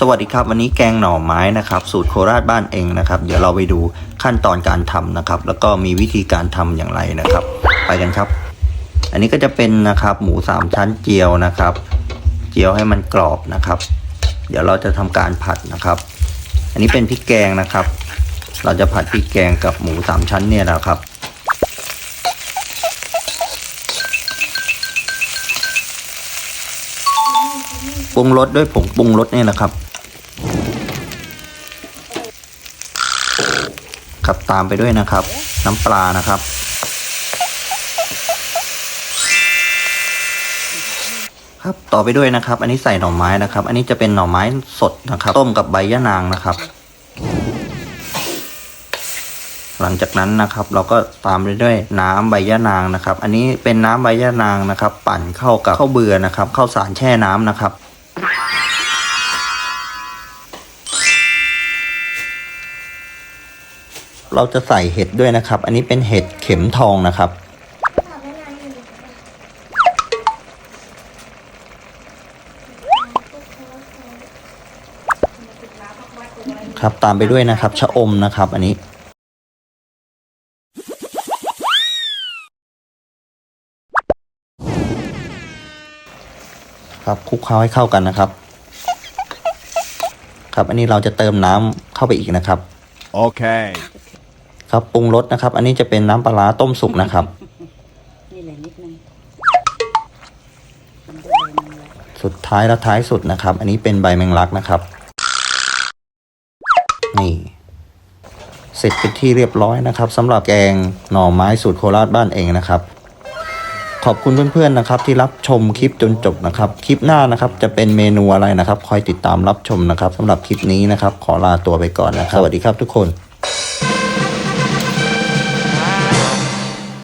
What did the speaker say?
สวัสดีครับวันนี้แกงหน่อไม้นะครับ สูตรโคราชบ้านเองนะครับ เดี๋ยวเราไปดูขั้นตอนการทำนะครับ แล้วก็มีวิธีการทำอย่างไรนะครับ ไปกันครับ อันนี้ก็จะเป็นนะครับหมูสามชั้นเจียวนะครับ เจียวให้มันกรอบนะครับ เดี๋ยวเราจะทำการผัดนะครับ อันนี้เป็นพริกแกงนะครับ เราจะผัดพริกแกงกับหมูสามชั้นเนี่ยนะครับปรุงรสด้วยผงปรุงรสเนี่ยนะครับ ครับตามไปด้วยนะครับ น้ำปลานะครับ ครับต่อไปด้วยนะครับ อันนี้ใส่หน่อไม้นะครับ อันนี้จะเป็นหน่อไม้สดนะครับ ต้มกับใบยะนางนะครับ หลังจากนั้นนะครับ เราก็ตามไปด้วยน้ำใบยะนางนะครับ อันนี้เป็นน้ำใบยะนางนะครับ ปั่นเข้ากับข้าวเบื่อนะครับข้าวสารแช่น้ำนะครับ เราจะใส่เห็ดด้วยนะครับ อันนี้เป็นเห็ดเข็มทองนะครับ ครับตามไปด้วยนะครับชะอมนะครับ อันนี้ครับคลุกเคล้าให้เข้ากันนะครับ ครับ อันนี้เราจะเติมน้ำเข้าไปอีกนะครับ Okay. ค รับปรุงรสนะครับ อันนี้จะเป็นน้ำปลาร้าต้มสุกนะครับ นี่แหละนิดนึงทำด้วยใบแมงลักสุดท้ายและท้ายสุดนะครับ อันนี้เป็นใบแมงลักนะครับ นี่ เสร็จเป็นที่เรียบร้อยนะครับสำหรับแกงหน่อไม้สูตรโคราชบ้านเองนะครับ ขอบคุณเพื่อนๆนะครับ ที่รับชมคลิปจนจบนะครับ คลิปหน้านะครับ จะเป็นเมนูอะไรนะครับ คอยติดตามรับชมนะครับสำหรับคลิปนี้นะครับ ขอลาตัวไปก่อนนะครับสวัสดีครับทุกคน